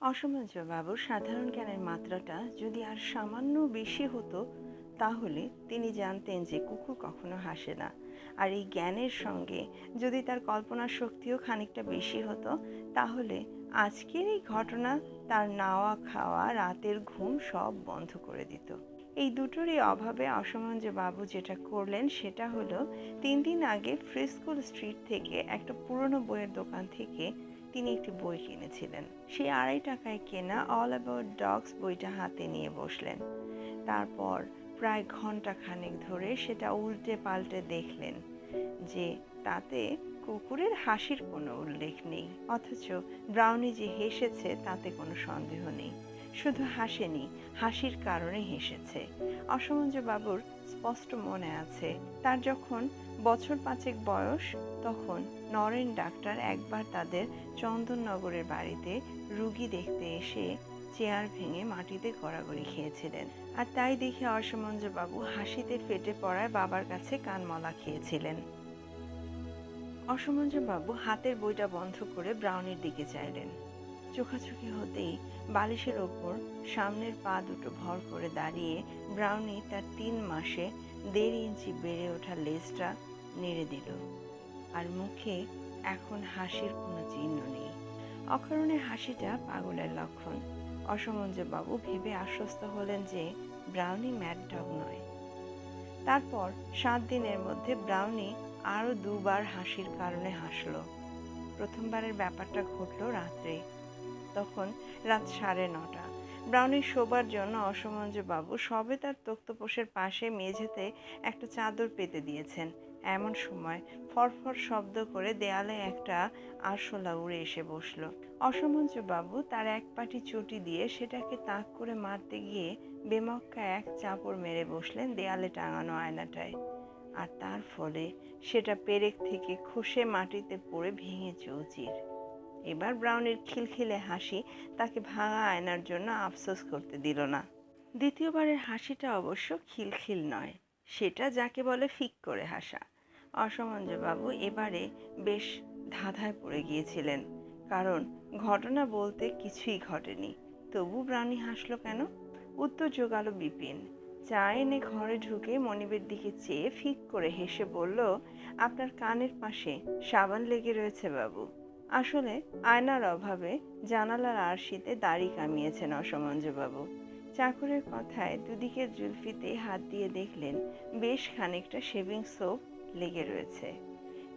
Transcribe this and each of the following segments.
অসমঞ্জবাবুর সাধারণ জ্ঞানের মাত্রাটা যদি আর সামান্য বেশি হতো, তাহলে তিনি জানতেন যে কুকুর কখনো হাসে না। আর এই জ্ঞানের সঙ্গে যদি তার কল্পনা শক্তিও খানিকটা বেশি হতো, তাহলে আজকের এই ঘটনা তার নাওয়া, খাওয়া, রাতের ঘুম সব বন্ধ করে দিত। এই দুটোরই অভাবে বাবু যেটা করলেন সেটা হলো, তিন দিন আগে ফ্রিস্কুল স্ট্রিট থেকে একটা পুরনো বইয়ের দোকান থেকে তিনি একটি বই কিনেছিলেন। সেই আড়াই টাকায় কেনা অল অ্যাবাউট ডগস বইটা হাতে নিয়ে বসলেন। তারপর প্রায় ঘণ্টা খানেক ধরে সেটা উল্টে পাল্টে দেখলেন যে তাতে কুকুরের হাসির কোনো উল্লেখ নেই। অথচ ব্রাউনি যে হেসেছে তাতে কোনো সন্দেহ নেই। শুধু হাসেনি, হাসির কারণে হেসেছে। অসমঞ্জ বাবুর স্পষ্ট মনে আছে, তার যখন বছর পাঁচেক বয়স, তখন নরেন ডাক্তার একবার তাদের চন্দননগরের বাড়িতে রুগী দেখতে এসে চেয়ার ভেঙে মাটিতে গড়াগড়ি খেয়েছিলেন। আর তাই দেখে বাবু হাসিতে ফেটে পড়ায় বাবার কাছে কানমলা খেয়েছিলেন। বাবু হাতের বইটা বন্ধ করে ব্রাউনির দিকে চাইলেন। চোখাচোখি হতেই বালিশের ওপর সামনের পা দুটো ভর করে দাঁড়িয়ে ব্রাউনি তার তিন মাসে দেড় ইঞ্চি বেড়ে ওঠা লেজটা নেড়ে দিল। আর মুখে এখন হাসির কোনো চিহ্ন নেই। অকারণে হাসিটা পাগলের লক্ষণ। অসমঞ্জবাবু ভেবে আশ্বস্ত হলেন যে ব্রাউনি ম্যাড ডগ নয়। তারপর সাত দিনের মধ্যে ব্রাউনি আরও দুবার হাসির কারণে হাসলো। প্রথমবারের ব্যাপারটা ঘটলো রাত্রে। তখন রাত সাড়ে নটা। ব্রাউনি শোবার জন্য বাবু সবে তার তক্তপোষের পাশে মেঝেতে একটা চাদর পেতে দিয়েছেন। এমন সময় ফরফর শব্দ করে দেয়ালে একটা আরশোলা উড়ে এসে বসল। বাবু তার এক পাটি চটি দিয়ে সেটাকে তাক করে মারতে গিয়ে বেমক্কা এক চাপড় মেরে বসলেন দেয়ালে টাঙানো আয়নাটায়। আর তার ফলে সেটা পেরেক থেকে খসে মাটিতে পড়ে ভেঙে চৌচির। এবার ব্রাউনের খিলখিলে হাসি তাকে ভাঙা আয়নার জন্য আফসোস করতে দিল না। দ্বিতীয়বারের হাসিটা অবশ্য খিলখিল নয়, সেটা যাকে বলে ফিক করে হাসা। অসমঞ্জবাবু এবারে বেশ ধাঁধায় পড়ে গিয়েছিলেন। কারণ ঘটনা বলতে কিছুই ঘটেনি। তবু প্রাণী হাসলো কেন? উত্তর জোগালো বিপিন। চা এনে ঘরে ঢুকে মনিবের দিকে চেয়ে ফিক করে হেসে বলল, আপনার কানের পাশে সাবান লেগে রয়েছে বাবু। আসলে আয়নার অভাবে জানালার আরশিতে দাড়ি কামিয়েছেন অসমঞ্জবাবু চাকরের কথায় দুদিকের জুলফিতে হাত দিয়ে দেখলেন, বেশ খানিকটা শেভিং সোপ লেগে রয়েছে।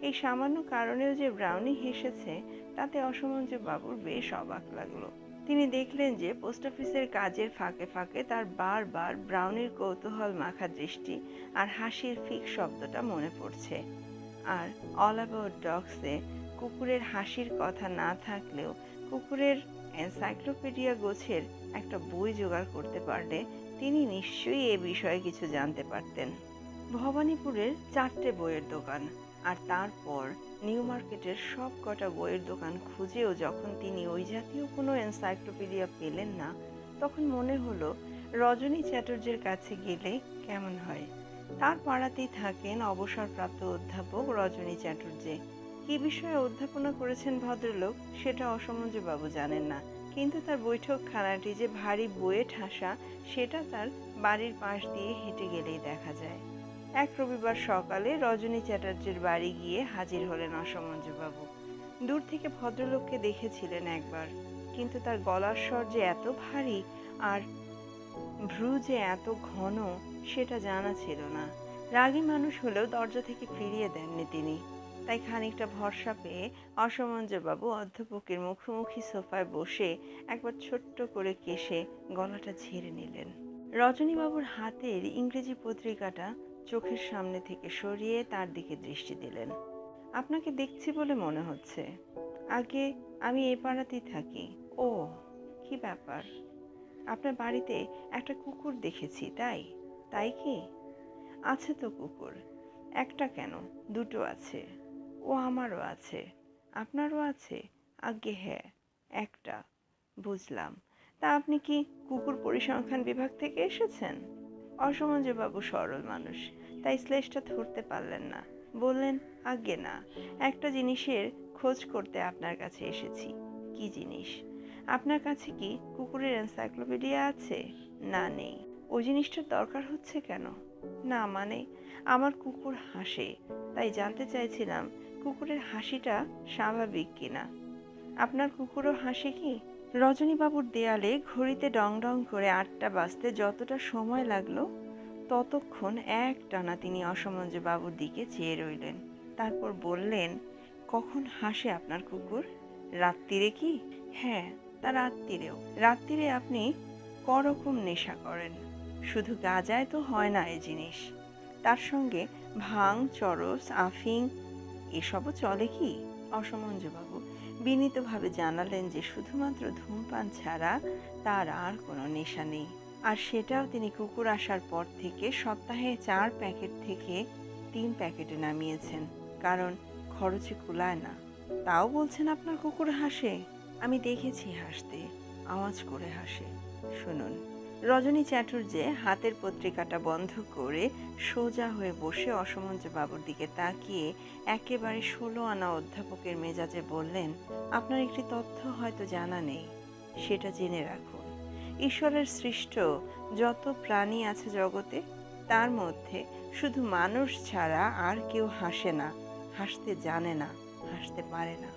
এই সামান্য কারণেও যে ব্রাউনি হেসেছে, তাতে অসমঞ্জ বাবুর বেশ অবাক লাগল। তিনি দেখলেন যে পোস্ট অফিসের কাজের ফাঁকে ফাঁকে তার বারবার ব্রাউনির কৌতূহল মাখা দৃষ্টি আর হাসির ফিক শব্দটা মনে পড়ছে। আর অল অ্যাবাউট ডগসে কুকুরের হাসির কথা না থাকলেও কুকুরের এনসাইক্লোপিডিয়া গোছের একটা বই জোগাড় করতে পারলে তিনি নিশ্চয়ই এ বিষয়ে কিছু জানতে পারতেন। ভবানীপুরের চারটে বইয়ের দোকান আর তারপর নিউ মার্কেটের সব কটা বইয়ের দোকান খুঁজেও যখন তিনি ওই জাতীয় কোনো এনসাইক্লোপিডিয়া পেলেন না, তখন মনে হলো রজনী চ্যাটার্যের কাছে গেলে কেমন হয়। তার পাড়াতেই থাকেন অবসরপ্রাপ্ত অধ্যাপক রজনী চ্যাটার্জী। কি বিষয়ে অধ্যাপনা করেছেন ভদ্রলোক, সেটা অসমঞ্জবাবু জানেন না। কিন্তু তার বৈঠকখানাটি যে ভারী বইয়ে ঠাসা, সেটা তার বাড়ির পাশ দিয়ে হেঁটে গেলেই দেখা যায়। এক রবিবার সকালে রজনী চ্যাটার্জির বাড়ি গিয়ে হাজির হলেন অসমঞ্জবাবু। দূর থেকে ভদ্রলোককে দেখেছিলেন একবার, কিন্তু তার গলার স্বর যে এত ভারী আর ভ্রু যে এত ঘন, সেটা জানা ছিল না। রাগী মানুষ হলেও দরজা থেকে ফিরিয়ে দেননি তিনি। তাই খানিকটা ভরসা পেয়ে অসমঞ্জবাবু অধ্যাপকের মুখোমুখি সোফায় বসে একবার ছোট্ট করে কেশে গলাটা ঝেড়ে নিলেন। রজনীবাবুর হাতের ইংরেজি পত্রিকাটা চোখের সামনে থেকে সরিয়ে তার দিকে দৃষ্টি দিলেন। আপনাকে দেখছি বলে মনে হচ্ছে। আগে আমি এ পাড়াতেই থাকি। ও, কি ব্যাপার? আপনার বাড়িতে একটা কুকুর দেখেছি, তাই? তাই কি? আছে তো কুকুর। একটা কেন? দুটো আছে। ও আমারও আছে। আপনারও আছে? আজ্ঞে হ্যাঁ একটা। বুঝলাম। তা আপনি কি কুকুর পরিসংখ্যান বিভাগ থেকে এসেছেন? অসমঞ্জবাবু সরল মানুষ। তাই শ্লেষটা ধরতে পারলেন না। বললেন, আজ্ঞে না, একটা জিনিসের খোঁজ করতে আপনার কাছে এসেছি। কি জিনিস? আপনার কাছে কি কুকুরের এনসাইক্লোপিডিয়া আছে? না, নেই। ওই জিনিসটার দরকার হচ্ছে কেন? না মানে আমার কুকুর হাসে, তাই জানতে চাইছিলাম কুকুরের হাসিটা স্বাভাবিক কিনা। আপনার কুকুরও হাসে কি? রজনীবাবুর দেয়ালে ঘড়িতে ডং ডং করে আটটা বাজতে যতটা সময় লাগল, ততক্ষণ এক টানা তিনি বাবুর দিকে চেয়ে রইলেন। তারপর বললেন, কখন হাসে আপনার কুকুর? রাত্রিরে কি? হ্যাঁ তা রাত্রিরেও রাত্রিরে আপনি করকম নেশা করেন। শুধু গাজায় তো হয় না এই জিনিস। তার সঙ্গে ভাং চরস, আফিং, এসবও চলে কি? অসমঞ্জবাবু বিনীতভাবে জানালেন যে শুধুমাত্র ধূমপান ছাড়া তার আর কোনো নেশা নেই। আর সেটাও তিনি কুকুর আসার পর থেকে সপ্তাহে চার প্যাকেট থেকে তিন প্যাকেটে নামিয়েছেন, কারণ খরচে কুলায় না। তাও বলছেন আপনার কুকুর হাসে। আমি দেখেছি হাসতে, আওয়াজ করে হাসে। শুনুন। রজনী চ্যাটুর্যে হাতের পত্রিকাটা বন্ধ করে সোজা হয়ে বসে অসমঞ্জ বাবুর দিকে তাকিয়ে একেবারে ষোলো আনা অধ্যাপকের মেজাজে বললেন, আপনার একটি তথ্য হয়তো জানা নেই, সেটা জেনে রাখুন। ঈশ্বরের সৃষ্ট যত প্রাণী আছে জগতে, তার মধ্যে শুধু মানুষ ছাড়া আর কেউ হাসে না, হাসতে জানে না, হাসতে পারে না।